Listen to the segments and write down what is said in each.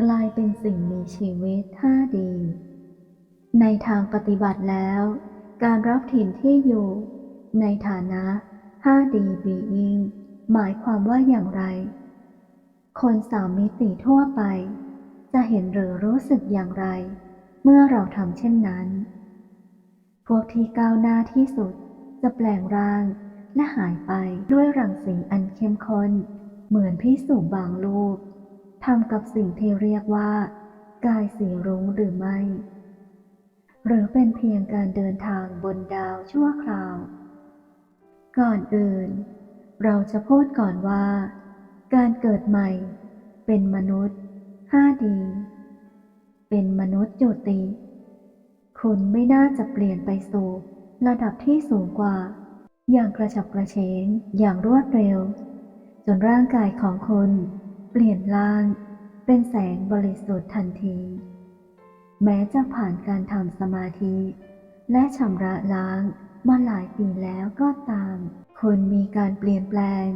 กลายเป็นสิ่งมีชีวิต 5D ในทางปฏิบัติแล้ว การรับถิ่นที่อยู่ ในฐานะ 5D being หมายความว่าอย่างไร คนสามมิติทั่วไป จะเห็นหรือรู้สึกอย่างไร เมื่อเราทำเช่นนั้น พวกที่ก้าวหน้าที่สุดจะแปลงร่างและหายไปด้วยรังสีอันเข้มข้นเหมือนพิสูบางลูก ทำกับสิ่งที่เรียกว่า กายสีรุ้งหรือไม่ หรือเป็นเพียงการเดินทางบนดาวชั่วคราว ก่อนอื่น เราจะพูดก่อนว่า การเกิดใหม่ เป็นมนุษย์ 5D เป็นมนุษย์จุติ คุณไม่น่าจะเปลี่ยนไปสู่ระดับที่สูงกว่า อย่างกระฉับกระเฉงอย่างรวดเร็ว จนร่างกายของคุณ เปลี่ยนร่างเป็นแสงบริสุทธิ์ทันที แม้จะผ่านการทำสมาธิ และชำระล้างมาหลายปีแล้วก็ตาม คุณมีการเปลี่ยนแปลง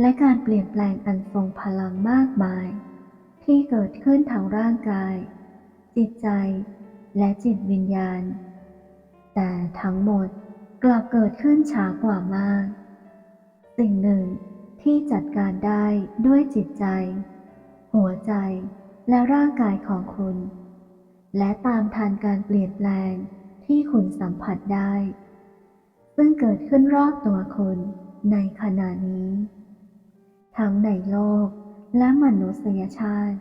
และการเปลี่ยนแปลงอันทรงพลังมากมาย ที่เกิดขึ้นทางร่างกาย จิตใจ และจิตวิญญาณ แต่ทั้งหมดกลับเกิดขึ้นช้ากว่ามาก สิ่งหนึ่ง ที่จัดการได้ด้วยจิตใจ หัวใจและร่างกายของคุณ และตามทันการเปลี่ยนแปลงที่คุณสัมผัสได้ ซึ่งเกิดขึ้นรอบตัวคุณในขณะนี้ ทั้งในโลกและมนุษยชาติ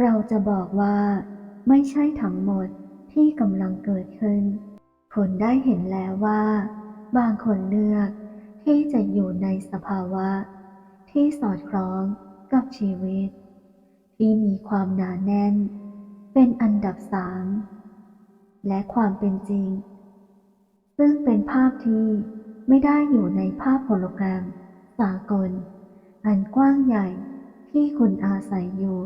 เราจะบอกว่าไม่ใช่ทั้งหมดที่กำลังเกิดขึ้น คุณได้เห็นแล้วว่า บางคนเลือก ที่จะอยู่ในสภาวะ ที่สอดคล้องกับชีวิต ที่มีความหนาแน่น เป็นอันดับสามและความเป็นจริง ซึ่งเป็นภาพที่ไม่ได้อยู่ในภาพโฮโลแกรมสากล อันกว้างใหญ่ที่คุณอาศัยอยู่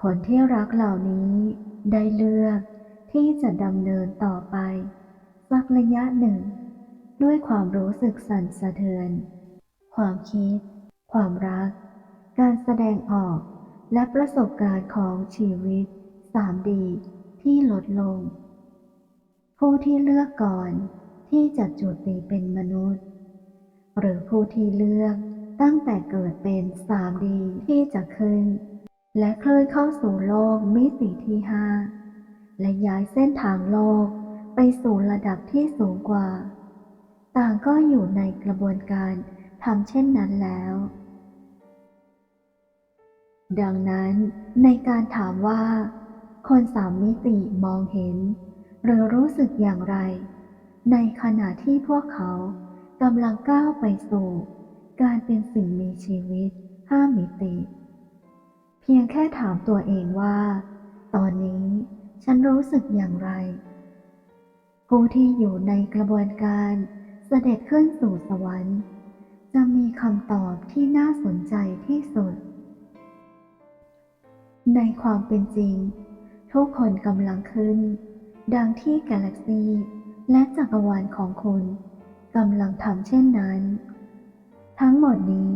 คนที่รักเหล่านี้ได้เลือกที่จะดำเนินต่อไป สักระยะหนึ่ง ด้วยความรู้สึกสั่นสะเทือน ความคิด ความรัก การแสดงออก และประสบการณ์ของชีวิต 3D ที่ลดลง ผู้ที่เลือกก่อนที่จะจุติเป็นมนุษย์ หรือผู้ที่เลือกตั้งแต่เกิดเป็น 3D ที่จะขึ้น และเคลื่อนเข้าสู่โลกมิติที่ 5 และย้ายเส้นทางโลกไปสู่ระดับที่สูงกว่า ต่างก็อยู่ในกระบวนการทำเช่นนั้นแล้ว ดังนั้นในการถามว่า คนสามมิติมองเห็น หรือรู้สึกอย่างไร ในขณะที่พวกเขากำลังก้าวไปสู่ การเป็นสิ่งมีชีวิตห้ามิติ เพียงแค่ถามตัวเองว่า ตอนนี้ฉันรู้สึกอย่างไร ผู้ที่อยู่ในกระบวนการ เสด็จขึ้นสู่สวรรค์ จะมีคำตอบที่น่าสนใจที่สุด ในความเป็นจริง ทุกคนกำลังขึ้น ดังที่กาแล็กซีและจักรวาลของคุณกำลังทำเช่นนั้น ทั้งหมดนี้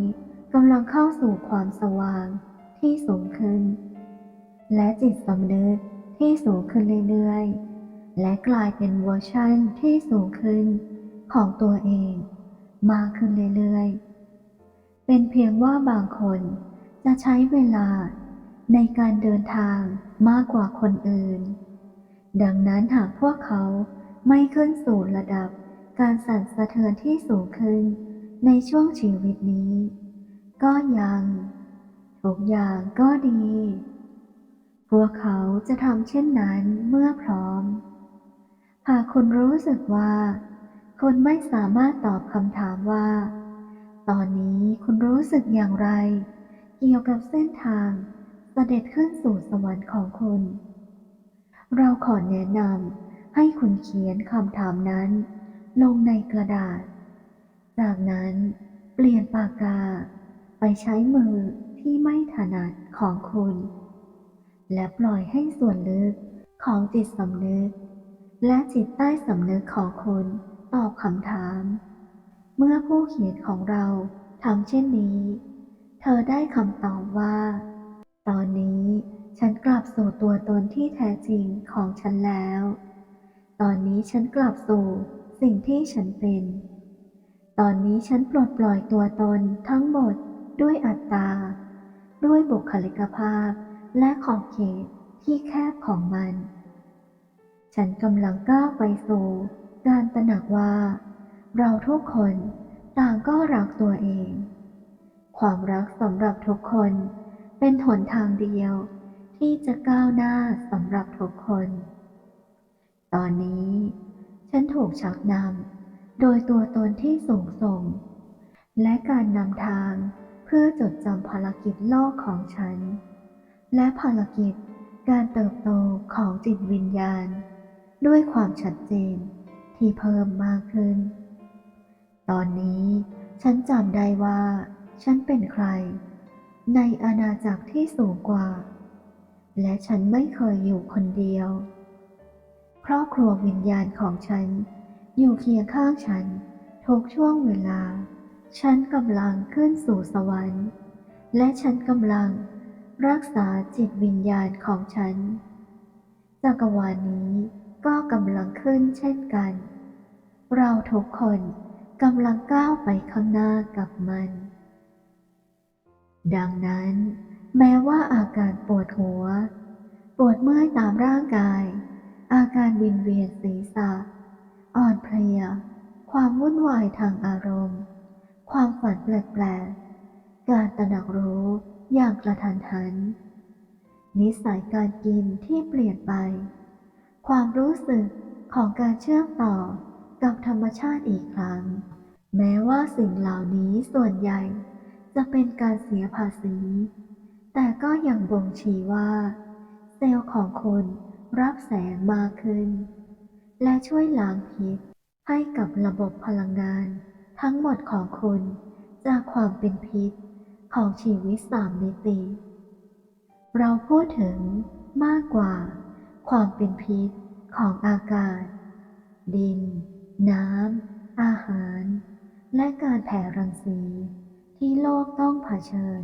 กำลังเข้าสู่ความสว่างที่สูงขึ้น และจิตสำนึกที่สูงขึ้นเรื่อยๆ และกลายเป็นเวอร์ชันที่สูงขึ้น ของตัวเอง มากขึ้นเรื่อยๆ เป็นเพียงว่าบางคนจะใช้เวลาในการเดินทางมากกว่าคนอื่น ดังนั้นหากพวกเขาไม่ขึ้นสู่ระดับการสั่นสะเทือนที่สูงขึ้นในช่วงชีวิตนี้ ก็ยังทุกอย่างก็ดี พวกเขาจะทำเช่นนั้นเมื่อพร้อม หากคุณรู้สึกว่า คุณไม่สามารถตอบคำถามว่า ตอนนี้คุณรู้สึกอย่างไร เกี่ยวกับเส้นทางเสด็จขึ้นสู่สวรรค์ของคุณ เราขอแนะนำให้คุณเขียนคำถามนั้น ลงในกระดาษ จากนั้นเปลี่ยนปากกา ไปใช้มือที่ไม่ถนัดของคุณ และปล่อยให้ส่วนลึกของจิตสำนึก และจิตใต้สำนึกของคุณ ตอบคำถาม เมื่อผู้เขียนของเราทำเช่นนี้ เธอได้คำตอบว่า ตอนนี้ฉันกลับสู่ตัวตนที่แท้จริงของฉันแล้ว ตอนนี้ฉันกลับสู่สิ่งที่ฉันเป็น ตอนนี้ฉันปลดปล่อยตัวตนทั้งหมดด้วยอัตตา ด้วยบุคลิกภาพและขอบเขตที่แคบของมัน ฉันกำลังก้าวไปสู่ การตระหนักว่า เราทุกคนต่างก็รักตัวเอง ความรักสำหรับทุกคนเป็นหนทางเดียวที่จะก้าวหน้าสำหรับทุกคน ตอนนี้ ฉันถูกชักนำโดยตัวตนที่สูงส่ง และการนำทางเพื่อจดจำภารกิจโลกของฉัน และภารกิจการเติบโตของจิตวิญญาณ ด้วยความชัดเจน ที่เพิ่มมากขึ้น ตอนนี้ฉันจำได้ว่า ฉันเป็นใคร ในอาณาจักรที่สูงกว่า และฉันไม่เคยอยู่คนเดียว ครอบครัววิญญาณของฉัน อยู่เคียงข้างฉันทุกช่วงเวลา ฉันกำลังขึ้นสู่สวรรค์ และฉันกำลังรักษาจิตวิญญาณของฉันจักรวาลนี้ ก็กำลังขึ้นเช่นกัน เราทุกคนกำลังก้าวไปข้างหน้ากับมัน ดังนั้น แม้ว่าอาการปวดหัว ปวดเมื่อยตามร่างกาย อาการวินเวียนศีรษะ อ่อนเพลีย ความวุ่นวายทางอารมณ์ ความฝันแปลกๆ การตระหนักรู้อย่างกระทันหัน นิสัยการกินที่เปลี่ยนไป ความรู้สึกของการเชื่อมต่อกับธรรมชาติอีกครั้ง แม้ว่าสิ่งเหล่านี้ส่วนใหญ่จะเป็นการเสียภาษี แต่ก็ยังบ่งชี้ว่า เซลล์ของคุณรับแสงมากขึ้น และช่วยล้างพิษให้กับระบบพลังงาน ทั้งหมดของคุณจากความเป็นพิษของชีวิตสามมิติ เราพูดถึงมากกว่า ความเป็นพิษของอากาศ ดิน น้ำ อาหาร และการแผ่รังสีที่โลกต้องเผชิญ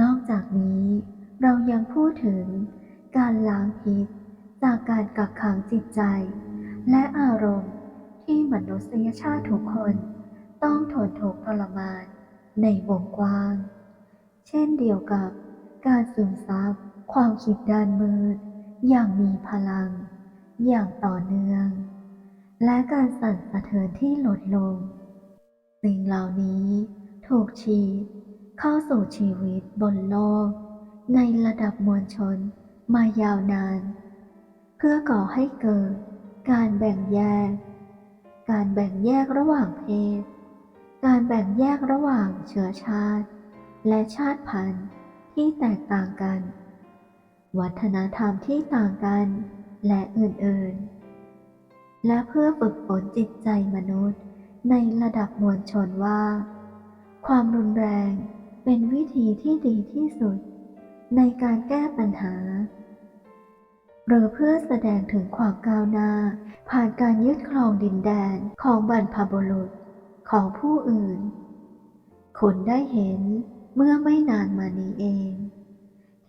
นอกจากนี้เรายังพูดถึงการล้างพิษจากการกักขังจิตใจ และอารมณ์ที่มนุษยชาติทุกคน ต้องทนทุกข์ทรมานในวงกว้าง เช่นเดียวกับการซึมซับความคิดด้านมืด อย่างมีพลัง อย่างต่อเนื่อง และการสั่นสะเทือนที่ลดลง สิ่งเหล่านี้ถูกฉีดเข้าสู่ชีวิตบนโลก ในระดับมวลชนมายาวนาน เพื่อก่อให้เกิดการแบ่งแยก การแบ่งแยกระหว่างเพศ การแบ่งแยกระหว่างเชื้อชาติ และชาติพันธุ์ที่แตกต่างกัน วัฒนธรรมที่ต่างกัน และอื่นๆ และเพื่อฝึกฝนจิตใจมนุษย์ ในระดับมวลชนว่า ความรุนแรงเป็นวิธีที่ดีที่สุด ในการแก้ปัญหา หรือเพื่อแสดงถึงความก้าวหน้า ผ่านการยึดครองดินแดนของบรรพบุรุษของผู้อื่นคุณได้เห็นเมื่อไม่นานมานี้เอง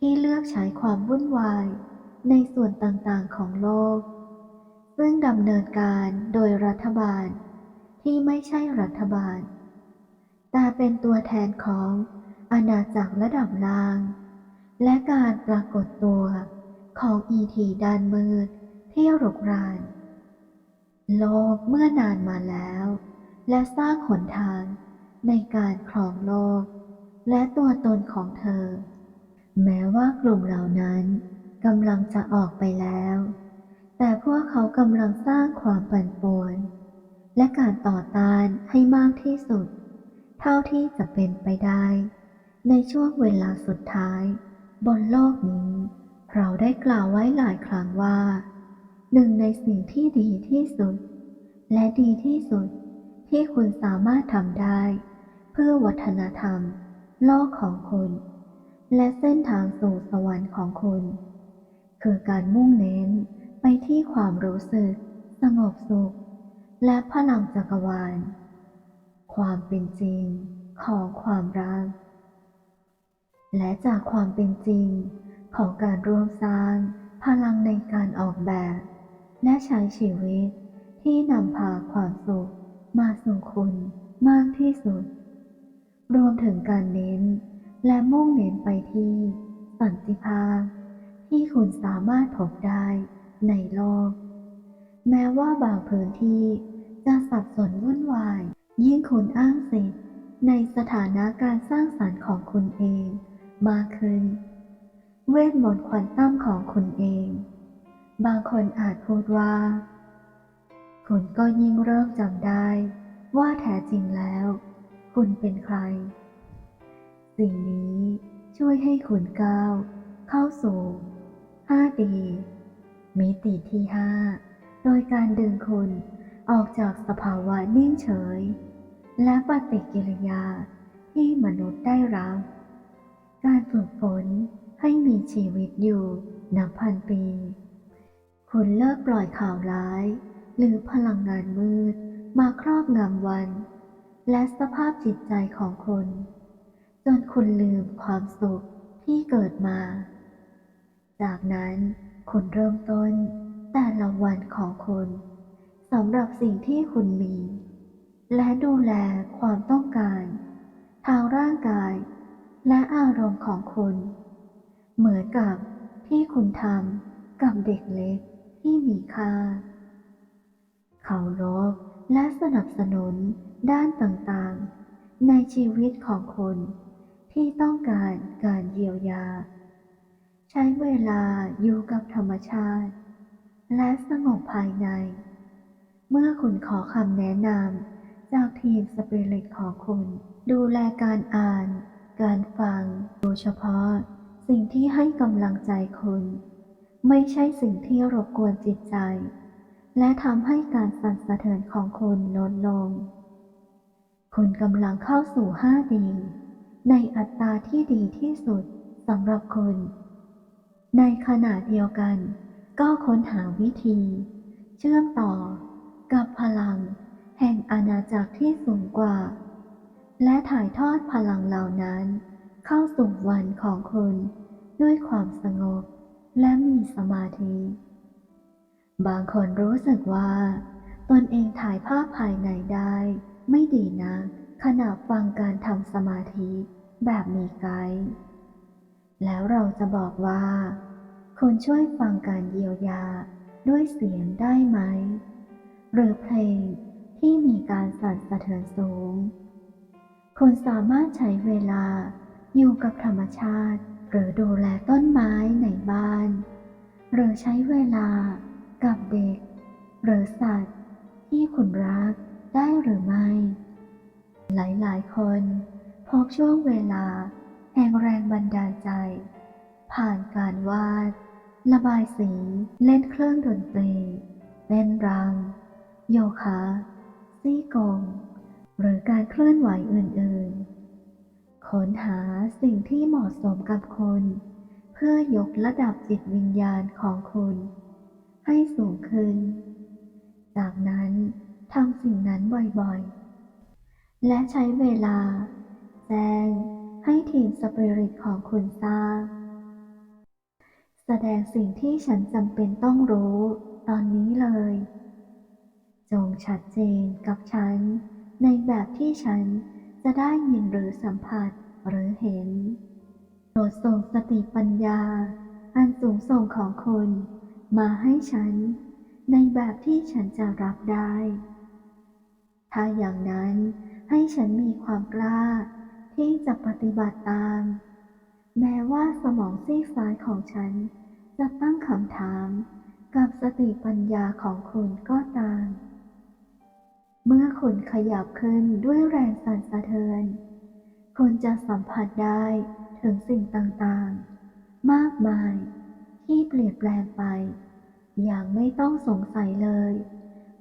ที่เลือกใช้ความวุ่นวาย ในส่วนต่างๆของโลก ซึ่งดำเนินการโดยรัฐบาล ที่ไม่ใช่รัฐบาล แต่เป็นตัวแทนของอาณาจักรระดับล่าง และการปรากฏตัวของอีทีด้านมืดที่รุกราน โลกเมื่อนานมาแล้ว และสร้างหนทางในการครองโลก และตัวตนของเธอ แม้ว่ากลุ่มเหล่านั้นกำลังจะออกไปแล้ว แต่พวกเขากำลังสร้างความปั่นป่วน และการต่อต้านให้มากที่สุด เท่าที่จะเป็นไปได้ ในช่วงเวลาสุดท้าย บนโลกนี้ เราได้กล่าวไว้หลายครั้งว่า หนึ่งในสิ่งที่ดีที่สุด และดีที่สุดที่คุณสามารถทำได้ เพื่อวัฒนธรรม โลกของคุณ และเส้นทางสู่สวรรค์ของคุณ คือการมุ่งเน้นไปที่ความรู้สึก สงบสุข และพลังจักรวาล ความเป็นจริงของความรัก และจากความเป็นจริงของการร่วมสร้างพลังในการออกแบบ และใช้ชีวิตที่นำพาความสุขมาสู่คุณมากที่สุด รวมถึงการเน้น และมุ่งเน้นไปที่ สันติภาพ ที่คุณสามารถพบได้ในโลก แม้ว่าบางพื้นที่จะสับสนวุ่นวาย ยิ่งคุณอ้างสิทธิ์ในสถานะการสร้างสรรค์ของคุณเองมากขึ้น เวทมนต์ควอนตัมของคุณเอง บางคนอาจพูดว่า คุณก็ยิ่งเริ่มจำได้ ว่าแท้จริงแล้ว คุณเป็นใคร สิ่งนี้ช่วยให้คุณก้าวเข้าสู่ 5D มิติที่ 5 โดยการดึงคุณออกจากสภาวะนิ่งเฉย และปฏิกิริยาที่มนุษย์ได้รับ การฝึกฝนให้มีชีวิตอยู่นับพันปี คุณเลิกปล่อยข่าวร้าย หรือพลังงานมืดมาครอบงำวัน และสภาพจิตใจของคุณ จนคุณลืมความสุขที่เกิดมา จากนั้นคุณเริ่มต้นแต่ละวันของคุณสำหรับสิ่งที่คุณมี และดูแลความต้องการ ทางร่างกาย และอารมณ์ของคุณ เหมือนกับที่คุณทำกับเด็กเล็กที่มีค่า เขารบและสนับสนุนด้านต่างๆ ในชีวิตของคุณ ที่ต้องการการเยียวยา ใช้เวลาอยู่กับธรรมชาติ และสงบภายใน เมื่อคุณขอคำแนะนำจากทีมสปิริตของคุณ ดูแลการอ่าน การฟัง โดยเฉพาะ สิ่งที่ให้กำลังใจคุณ ไม่ใช่สิ่งที่รบกวนจิตใจ และทำให้การสั่นสะเทือนของคุณลดลง คุณกำลังเข้าสู่ 5D ในอัตราที่ดีที่สุดสำหรับคุณ ในขณะเดียวกัน ก็ค้นหาวิธี เชื่อมต่อกับพลัง แห่งอาณาจักรที่สูงกว่า และถ่ายทอดพลังเหล่านั้น เข้าสู่วันของคุณด้วยความสงบและมีสมาธิ บางคนรู้สึกว่า ตนเองถ่ายภาพภายในได้ ไม่ดีนะขณะฟังการทำสมาธิ แบบมีไกด์แล้วเราจะบอกว่า คุณช่วยฟังการเยียวยาด้วยเสียงได้ไหม หรือเพลงที่มีการสั่นสะเทือนสูง คุณสามารถใช้เวลาอยู่กับธรรมชาติ หรือดูแลต้นไม้ในบ้าน หรือใช้เวลากับเด็ก หรือสัตว์ที่คุณรักได้หรือไม่ หลายๆ คน พบช่วงเวลา แห่งแรงบันดาลใจ ผ่านการวาด ระบายสี เล่นเครื่องดนตรี เล่นรำโยคะ ซี่กง หรือการเคลื่อนไหวอื่นๆ ค้นหาสิ่งที่เหมาะสมกับคุณเพื่อยกระดับจิตวิญญาณของคุณ ให้สูงขึ้น จากนั้นทำสิ่งนั้นบ่อยๆ และใช้เวลา แจ้งให้ทีมสปิริตของคุณทราบ แสดงสิ่งที่ฉันจำเป็นต้องรู้ตอนนี้เลย จงชัดเจนกับฉัน ในแบบที่ฉันจะได้ยินหรือสัมผัสหรือเห็นโปรดส่งสติปัญญา อันสูงส่งของคุณมาให้ฉัน ในแบบที่ฉันจะรับได้ ถ้าอย่างนั้นให้ฉันมีความกล้า ที่จะปฏิบัติตาม แม้ว่าสมองซีกซ้ายของฉัน จะตั้งคำถามกับสติปัญญาของคุณก็ตาม เมื่อคุณขยับขึ้นด้วยแรงสั่นสะเทือน คุณจะสัมผัสได้ถึงสิ่งต่างๆ มากมายที่เปลี่ยนแปลงไป อย่างไม่ต้องสงสัยเลย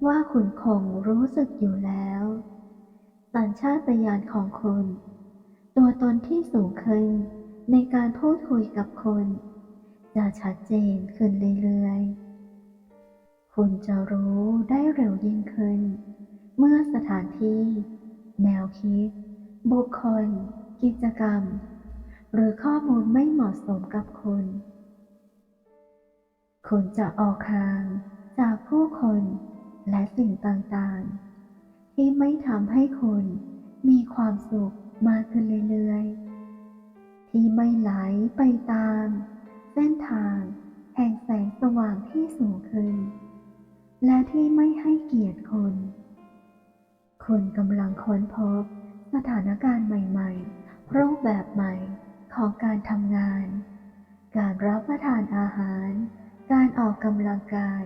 ว่าคุณคงรู้สึกอยู่แล้ว สัญชาตญาณของคุณ ตัวตนที่สูงขึ้นในการพูดคุยกับคุณจะชัดเจนขึ้นเรื่อยๆ คุณจะรู้ได้เร็วยิ่งขึ้น เมื่อสถานที่ แนวคิด บุคคล กิจกรรม หรือข้อมูลไม่เหมาะสมกับคุณ คุณจะออกห่างจากผู้คนและสิ่งต่างๆ ที่ไม่ทำให้คุณมีความสุข มากขึ้นเรื่อยๆ ที่ไม่ไหลไปตาม เส้นทาง แห่งแสงสว่างที่สูงขึ้น และที่ไม่ให้เกียรติคุณคุณกำลังค้นพบสถานการณ์ใหม่ๆ รูปแบบใหม่ของการทำงาน การรับประทานอาหาร การออกกำลังกาย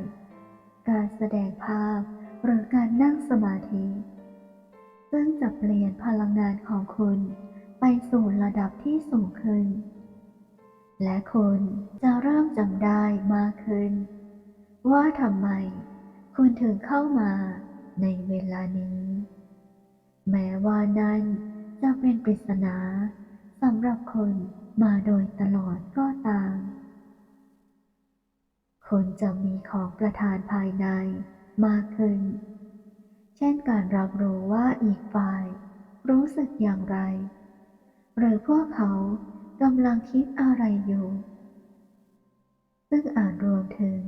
การแสดงภาพหรือการนั่งสมาธิ ซึ่งจะเปลี่ยนพลังงานของคุณไปสู่ระดับที่สูงขึ้น และคุณจะเริ่มจำได้มากขึ้น ว่าทำไมคุณถึงเข้ามาในเวลานี้ แม้ว่านั้นจะเป็นปริศนาสำหรับคนมาโดยตลอดก็ตาม คุณจะมีของประทานภายในมากขึ้น เช่นการรับรู้ว่าอีกฝ่าย รู้สึกอย่างไร หรือพวกเขากำลังคิดอะไรอยู่ ซึ่งอาจรวมถึง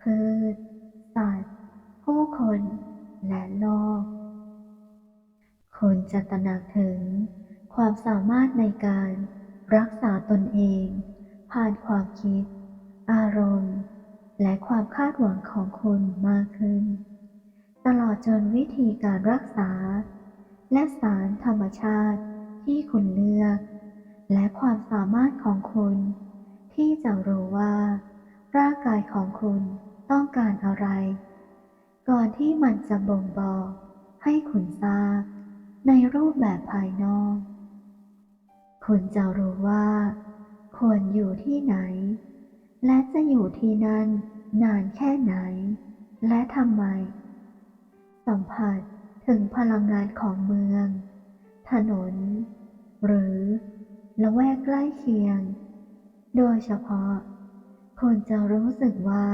พืชสัตว์ ผู้คน และโลกคุณจะตระหนักถึงความสามารถในการรักษาตนเอง ผ่านความคิด อารมณ์ และความคาดหวังของคุณมากขึ้น ตลอดจนวิธีการรักษา และสารธรรมชาติที่คุณเลือก และความสามารถของคุณ ที่จะรู้ว่า ร่างกายของคุณต้องการอะไร ก่อนที่มันจะบ่งบอกให้คุณทราบ ในรูปแบบภายนอก คุณจะรู้ว่า ควรอยู่ที่ไหน และจะอยู่ที่นั่นนานแค่ไหน และทำไม สัมผัสถึงพลังงานของเมือง ถนน หรือละแวกใกล้เคียง โดยเฉพาะคุณจะรู้สึกว่า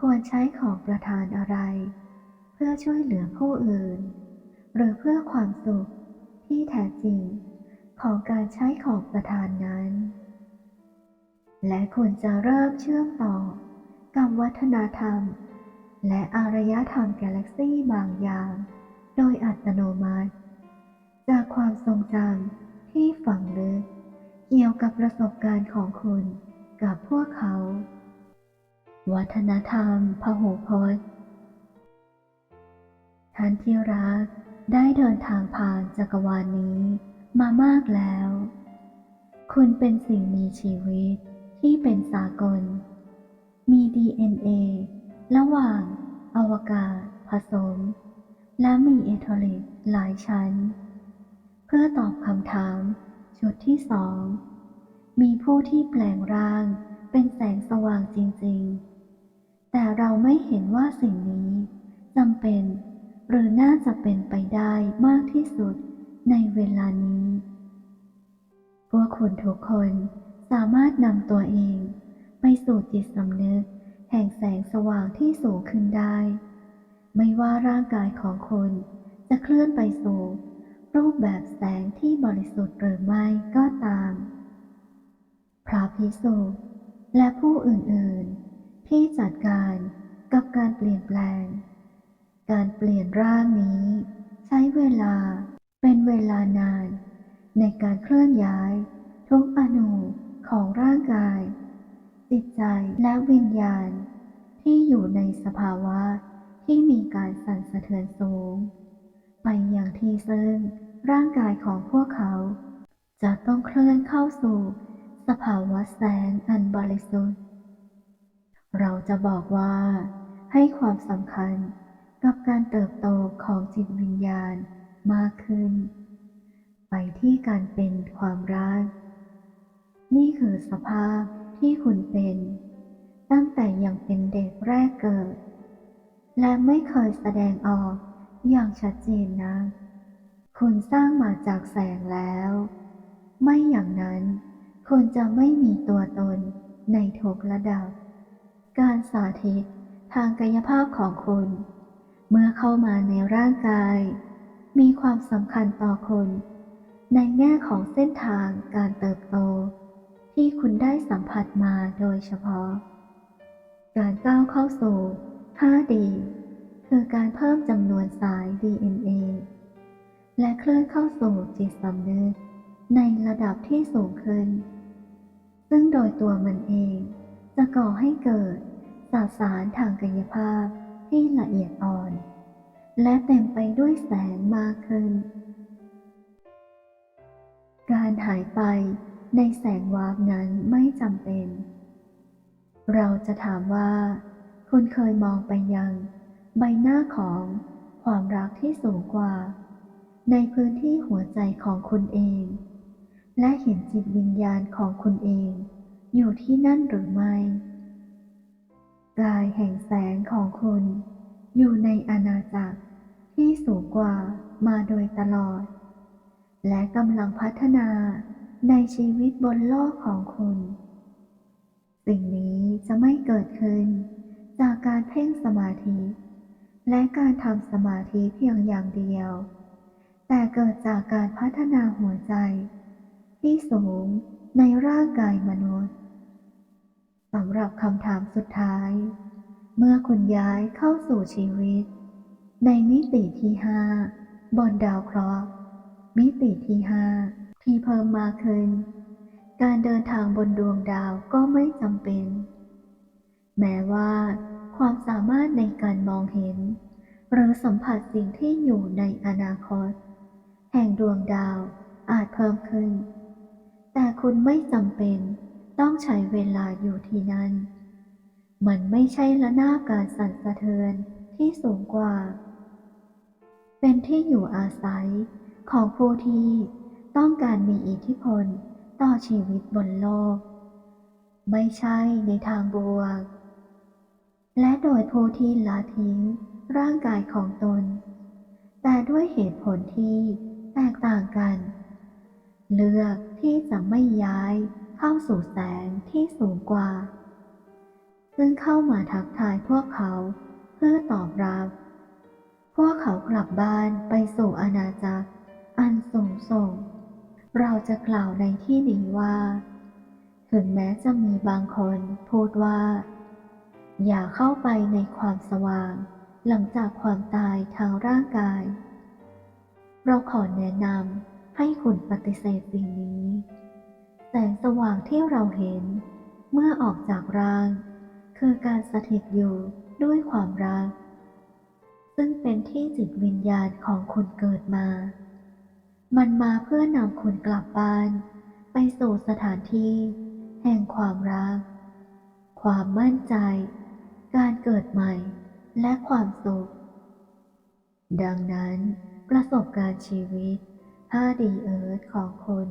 ควรใช้ของประทานอะไร เพื่อช่วยเหลือผู้อื่น หรือเพื่อความสุขที่แท้จริงของการใช้ของประทานนั้น และคุณจะเริ่มเชื่อมต่อกับวัฒนธรรม และอารยธรรมกาแล็กซี่บางอย่าง โดยอัตโนมัติ จากความทรงจำที่ฝังลึก เกี่ยวกับประสบการณ์ของคุณกับพวกเขา วัฒนธรรมพหูพจน์ท่านที่รักได้เดินทางผ่านจักรวาลนี้มามากแล้ว คุณเป็นสิ่งมีชีวิตที่เป็นสากล มี DNA ระหว่างอวกาศผสม และมีเอโทลิกหลายชั้น เพื่อตอบคำถามชุดที่สองมีผู้ที่แปลงร่างเป็นแสงสว่างจริงๆ แต่เราไม่เห็นว่าสิ่งนี้จำเป็น หรือน่าจะเป็นไปได้มากที่สุดในเวลานี้ พวกคุณทุกคนสามารถนำตัวเองไปสู่จิตสำนึก แห่งแสงสว่างที่สูงขึ้นได้ ไม่ว่าร่างกายของคุณจะเคลื่อนไปสู่รูปแบบแสงที่บริสุทธิ์หรือไม่ก็ตาม พระพิสุและผู้อื่นๆ ที่จัดการกับการเปลี่ยนแปลง การเปลี่ยนร่างนี้ ใช้เวลาเป็นเวลานาน ในการเคลื่อนย้ายทุกอนูของร่างกาย จิตใจและวิญญาณ ที่อยู่ในสภาวะที่มีการสั่นสะเทือนสูง ไปอย่างที่ซึ่งร่างกายของพวกเขา จะต้องเคลื่อนเข้าสู่สภาวะแสงอันบริสุทธิ์เราจะบอกว่า ให้ความสำคัญกับการเติบโตของจิตวิญญาณมากขึ้น ไปที่การเป็นความรัก นี่คือสภาพ ที่คุณเป็น ตั้งแต่ยังเป็นเด็กแรกเกิด และไม่เคยแสดงออกอย่างชัดเจนนะ คุณสร้างมาจากแสงแล้ว ไม่อย่างนั้น คุณจะไม่มีตัวตนในทุกระดับ การสาธิตทางกายภาพของคุณ เมื่อเข้ามาในร่างกาย มีความสำคัญต่อคุณในแง่ของเส้นทางการเติบโต ที่คุณได้สัมผัสมาโดยเฉพาะ การก้าวเข้าสู่ 5D คือการเพิ่มจำนวนสาย DNA และเคลื่อนเข้าสู่จิตสำนึกในระดับที่สูงขึ้น ซึ่งโดยตัวมันเองจะก่อให้เกิดสสารทางกายภาพที่ละเอียดอ่อน และเต็มไปด้วยแสงมากขึ้น การหายไป ในแสงวาบนั้นไม่จำเป็น เราจะถามว่า คุณเคยมองไปยัง ใบหน้าของความรักที่สูงกว่า ในพื้นที่หัวใจของคุณเอง และเห็นจิตวิญญาณของคุณเอง อยู่ที่นั่นหรือไม่กายแห่งแสงของคุณ อยู่ในอาณาจักรที่สูงกว่ามาโดยตลอด และกำลังพัฒนา ในชีวิตบนโลกของคุณ สิ่งนี้จะไม่เกิดขึ้น จากการเพ่งสมาธิ และการทำสมาธิเพียงอย่างเดียว แต่เกิดจากการพัฒนาหัวใจ ที่สูงในร่างกายมนุษย์สำหรับคำถามสุดท้าย เมื่อคุณย้ายเข้าสู่ชีวิต ในมิติที่ห้าบนดาวเคราะห์มิติที่ห้า ที่เพิ่มมากขึ้นการเดินทางบนดวงดาวก็ไม่จำเป็น แม้ว่า ความสามารถในการมองเห็น หรือสัมผัสสิ่งที่อยู่ในอนาคต แห่งดวงดาวอาจเพิ่มขึ้น แต่คุณไม่จำเป็นต้องใช้เวลาอยู่ที่นั่น มันไม่ใช่ละนาการสั่นสะเทือนที่สูงกว่า เป็นที่อยู่อาศัยของผู้ที่ ต้องการมีอิทธิพลต่อชีวิตบนโลก ไม่ใช่ในทางบวก และโดยผู้ที่ละทิ้งร่างกายของตน แต่ด้วยเหตุผลที่แตกต่างกัน เลือกที่จะไม่ย้ายเข้าสู่แสงที่สูงกว่า ซึ่งเข้ามาทักทายพวกเขาเพื่อตอบรับ พวกเขากลับบ้านไปสู่อาณาจักรอันสูงส่ง เราจะกล่าวในที่นี้ว่า ถึงแม้จะมีบางคนพูดว่า อย่าเข้าไปในความสว่าง หลังจากความตายทางร่างกาย เราขอแนะนำให้คุณปฏิเสธสิ่งนี้ แสงสว่างที่เราเห็น เมื่อออกจากร่าง คือการสถิตอยู่ด้วยความรัก ซึ่งเป็นที่จิตวิญญาณของคุณเกิดมา มันมาเพื่อนำคุณกลับบ้าน ไปสู่สถานที่ แห่งความรัก ความมั่นใจ การเกิดใหม่ และความสุข ดังนั้น ประสบการณ์ชีวิต 5D Earth ของคุณ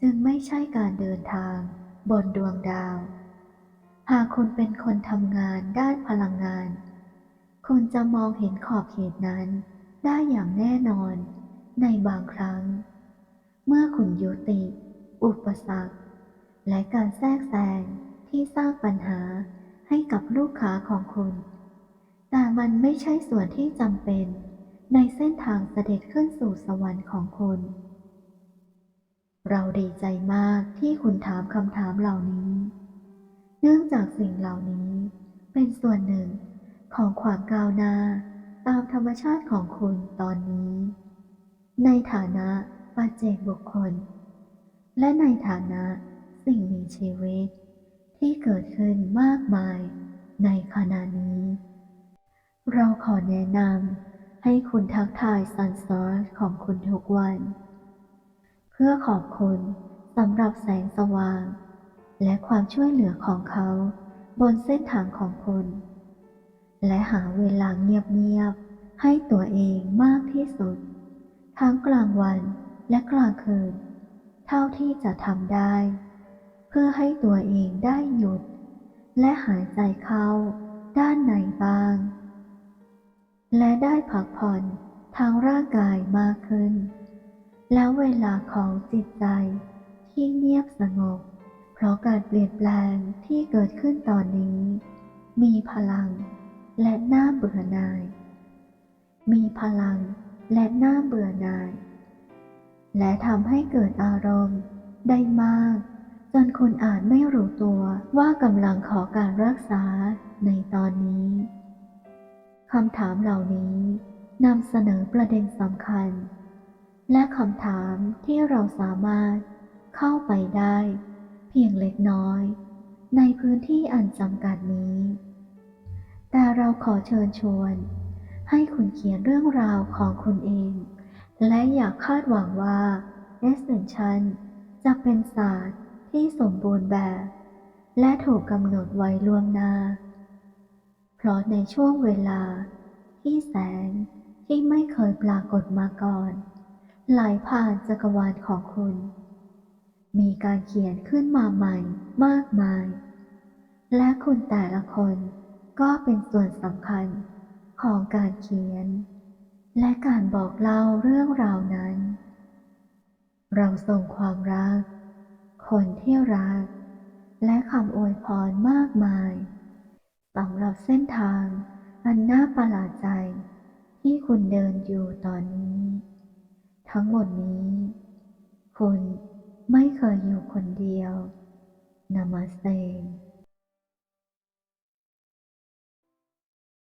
จึงไม่ใช่การเดินทางบนดวงดาว หากคุณเป็นคนทำงานด้านพลังงาน คุณจะมองเห็นขอบเขตนั้นได้อย่างแน่นอน ในบางครั้ง เมื่อคุณยุติ อุปสรรค และการแทรกแซงที่สร้างปัญหาให้กับลูกค้าของคุณ แต่มันไม่ใช่ส่วนที่จำเป็นในเส้นทางเสด็จขึ้นสู่สวรรค์ของคุณ เราดีใจมากที่คุณถามคำถามเหล่านี้ เนื่องจากสิ่งเหล่านี้เป็นส่วนหนึ่งของความก้าวหน้าตามธรรมชาติของคุณตอนนี้ ในฐานะปัจเจกบุคคล และในฐานะสิ่งมีชีวิต ที่เกิดขึ้นมากมายในขณะนี้ เราขอแนะนำให้คุณทักทายซันซอร์ของคุณทุกวัน เพื่อขอบคุณสำหรับแสงสว่าง และความช่วยเหลือของเขาบนเส้นทางของคุณ และหาเวลาเงียบๆให้ตัวเองมากที่สุด ทั้งกลางวันและกลางคืน เท่าที่จะทำได้ เพื่อให้ตัวเองได้หยุด และหายใจเข้าด้านในบ้าง และได้พักผ่อนทางร่างกายมากขึ้น แล้วเวลาของจิตใจที่เงียบสงบ เพราะการเปลี่ยนแปลงที่เกิดขึ้นตอนนี้ มีพลังและน่าเบื่อหน่าย มีพลัง และน่าเบื่อหน่าย และทำให้เกิดอารมณ์ได้มาก จนคุณอาจไม่รู้ตัวว่ากำลังขอการรักษาในตอนนี้คำถามเหล่านี้นำเสนอประเด็นสำคัญ และคำถามที่เราสามารถเข้าไปได้ เพียงเล็กน้อย ในพื้นที่อันจำกัดนี้ แต่เราขอเชิญชวน ให้คุณเขียนเรื่องราวของคุณเอง และอย่าคาดหวังว่า Ascension จะเป็นศาสตร์ที่สมบูรณ์แบบ และถูกกำหนดไว้ล่วงหน้า เพราะในช่วงเวลาที่แสงที่ไม่เคยปรากฏมาก่อน ไหลผ่านจักรวาลของคุณ มีการเขียนขึ้นมาใหม่มากมาย และคุณแต่ละคนก็เป็นส่วนสำคัญ ของการเขียน และการบอกเล่าเรื่องราวนั้น เราส่งความรัก คนที่รัก และคำอวยพรมากมายสำหรับเส้นทางอันน่าประหลาดใจที่คุณเดินอยู่ตอนนี้ ทั้งหมดนี้ คุณไม่เคยอยู่คนเดียว นามาสเต